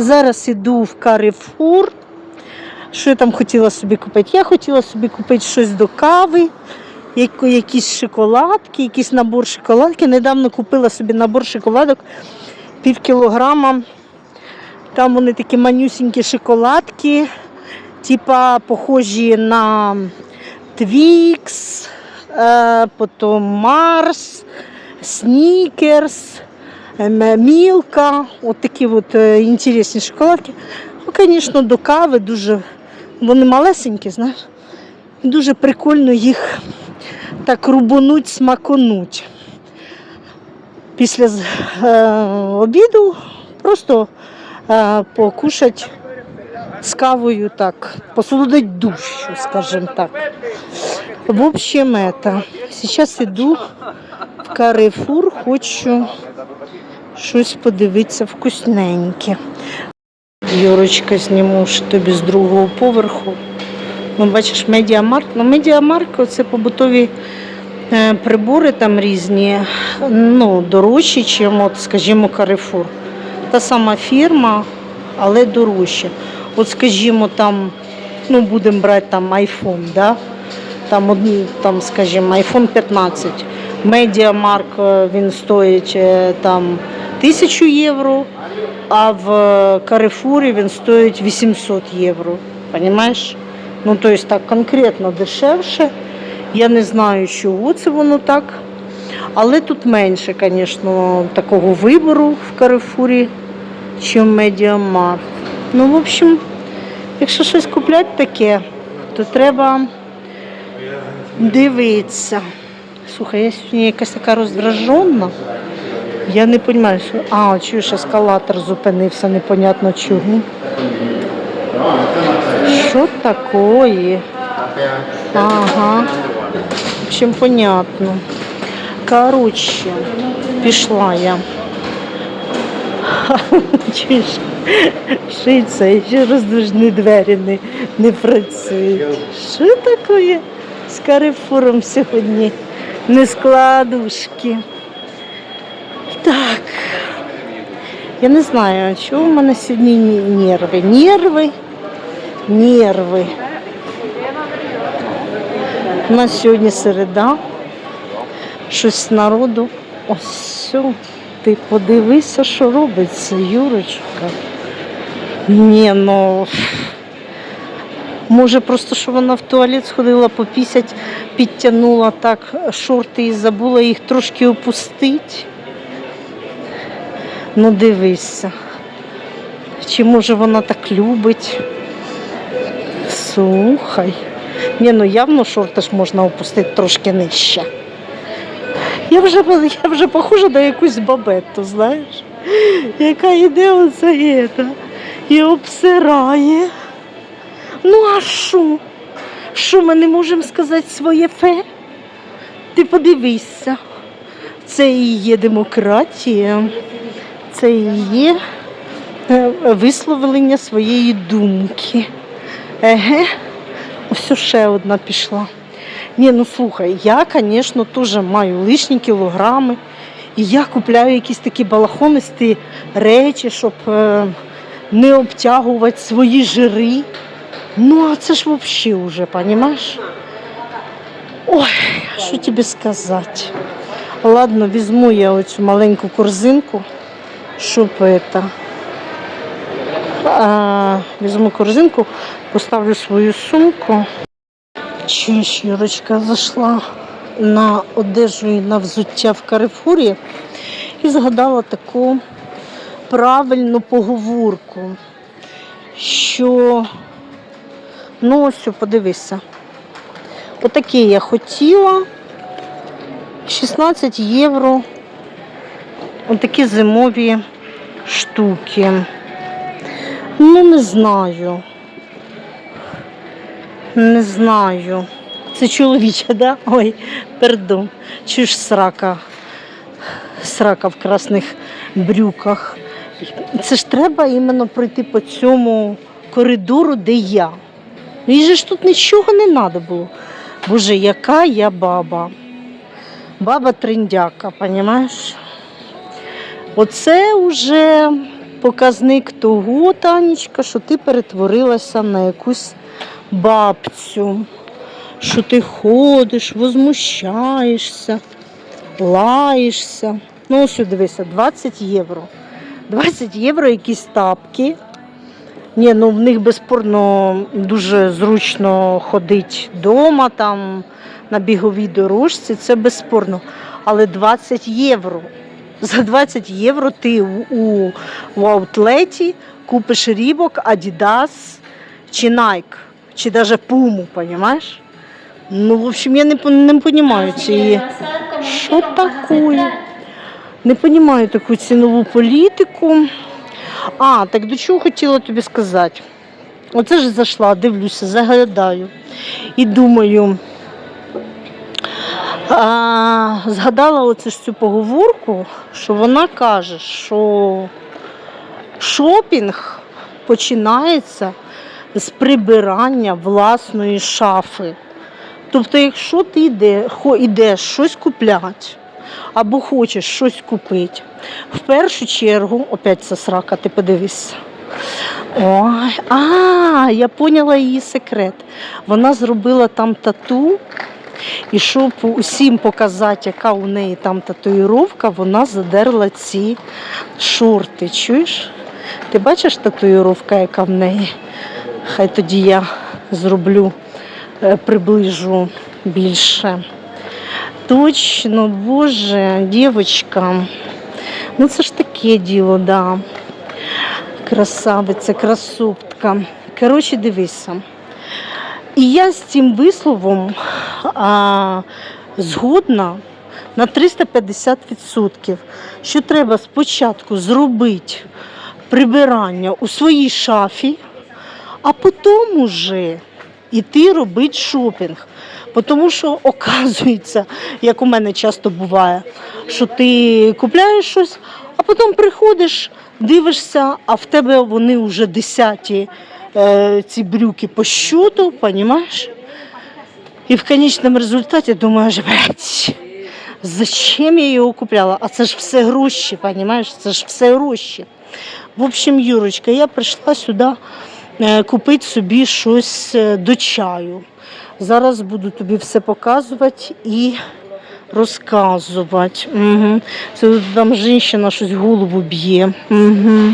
Зараз іду в Карифур. Що я там хотіла собі купити? Я хотіла собі купити щось до кави, якісь шоколадки, якийсь набор шоколадки. Недавно купила собі набор шоколадок пів кілограма. Там вони такі манюсінькі шоколадки, типа похожі на Твікс, е, потім Марс, Снікерс, Мілка. От такі от е, інтересні шоколадки. Ну, звісно, до кави дуже вони малесенькі, знаєш. Дуже прикольно їх так рубануть, смаконуть. Після е, обіду просто е, покушати з кавою так, посолодить душу, скажімо так. В общем, это, сейчас иду в Карифур, хочу щось подивитися вкусненьке. Юрочка, зніму ж тобі з другого поверху. Ну, бачиш, медіамарк. Ну, медіамарк це побутові е, прибори там різні, ну, дорожчі, ніж, скажімо, Карифур. Та сама фірма, але дорожче. От, скажімо, там, ну, будемо брати там iPhone, да? там, там, скажімо, iPhone 15. Медіамарк е, він стоїть е, там 1000 євро, а в е, Карифурі він стоїть 800 євро. Понимаєш? Ну, тобто так конкретно дешевше. Я не знаю, чого це воно так. Але тут менше, звісно, такого вибору в Карифурі, ніж в Медіамарк. Ну, в общем, якщо щось купляти таке, то треба дивитися. Слухай, я сьогодні якась така роздражена. Я не розумію, що. А, чуєш, ескалатор зупинився, непонятно чого. Що таке? Ага. В общем, понятно. Коротше, пішла я. Чуєш, що ще роздвижні двері не, не працюють. Що таке з карифуром сьогодні? Не складушки. Так. Я не знаю, чого в мене сьогодні нерви. Нерви, нерви. У нас сьогодні середа. Щось народу. Ось. Ти подивися, що робиться, Юрочка. Ні, ну. Може, просто що вона в туалет сходила попісять, підтягнула так шорти і забула їх трошки опустити. Ну, дивися. Чи може вона так любить? Слухай. Ні, ну явно шорти ж можна опустити трошки нижче. Я вже, я вже похожа на якусь бабетту, знаєш, яка йде оце і і обсирає. Ну а що? Що ми не можемо сказати своє фе? Ти подивися. Це і є демократія, це і є е, висловлення своєї думки. Еге, ось ще одна пішла. Ні, ну слухай, я, звісно, теж маю лишні кілограми. І я купляю якісь такі балахонисті речі, щоб е, не обтягувати свої жири. Ну, а це ж взагалі вже, розумієш? Ой, що тобі сказати? Ладно, візьму я оцю маленьку корзинку, это, а, візьму корзинку, поставлю свою сумку. Чуєш, Юрочка зайшла на одежу і на взуття в Карифурі і згадала таку правильну поговорку, що ну ось подивися. Отакі я хотіла. 16 євро. Отакі зимові штуки. Ну, не знаю. Не знаю. Це чоловіча, да? Ой, пардон. Чуєш срака. Срака в красних брюках. Це ж треба іменно пройти по цьому коридору, де я. Їй же ж тут нічого не треба було. Боже, яка я баба. Баба триндяка, розумієш? Оце вже показник того, Танечка, що ти перетворилася на якусь бабцю. Що ти ходиш, возмущаєшся, лаєшся. Ну, ось дивися, 20 євро. 20 євро якісь тапки. Ні, ну в них безспорно дуже зручно ходить вдома, там на біговій дорожці, це безспорно. Але 20 євро. За 20 євро ти у, у, аутлеті купиш Рібок, Адідас чи Nike, чи навіть Пуму, розумієш? Ну, в общем, я не, не розумію цієї. Що таке? Не розумію таку цінову політику. А, так до чого хотіла тобі сказати? Оце ж зайшла, дивлюся, заглядаю і думаю. А, згадала оце ж цю поговорку, що вона каже, що шопінг починається з прибирання власної шафи. Тобто, якщо ти йде, йдеш щось купляти або хочеш щось купити, в першу чергу, опять це срака, ти подивись. Ой, а, я поняла її секрет. Вона зробила там тату, і щоб усім показати, яка у неї там татуїровка, вона задерла ці шорти. Чуєш? Ти бачиш татуїровка, яка в неї? Хай тоді я зроблю, е, приближу більше. Точно, боже, дівчинка. Ну це ж таке діло, да. Красавиця, красотка. Коротше, дивися. І я з цим висловом а, згодна на 350%, що треба спочатку зробити прибирання у своїй шафі, а потім уже іти робити шопінг. Тому що оказується, як у мене часто буває, що ти купляєш щось, потім приходиш, дивишся, а в тебе вони вже десяті е, ці брюки по щоту, розумієш? І в конечному результаті думаєш, блядь, зачем я його купляла? А це ж все гроші, розумієш? Це ж все гроші. В общем, Юрочка, я прийшла сюди е, купити собі щось е, до чаю. Зараз буду тобі все показувати і розказувати. Угу. Це там жінка щось голову б'є. Угу.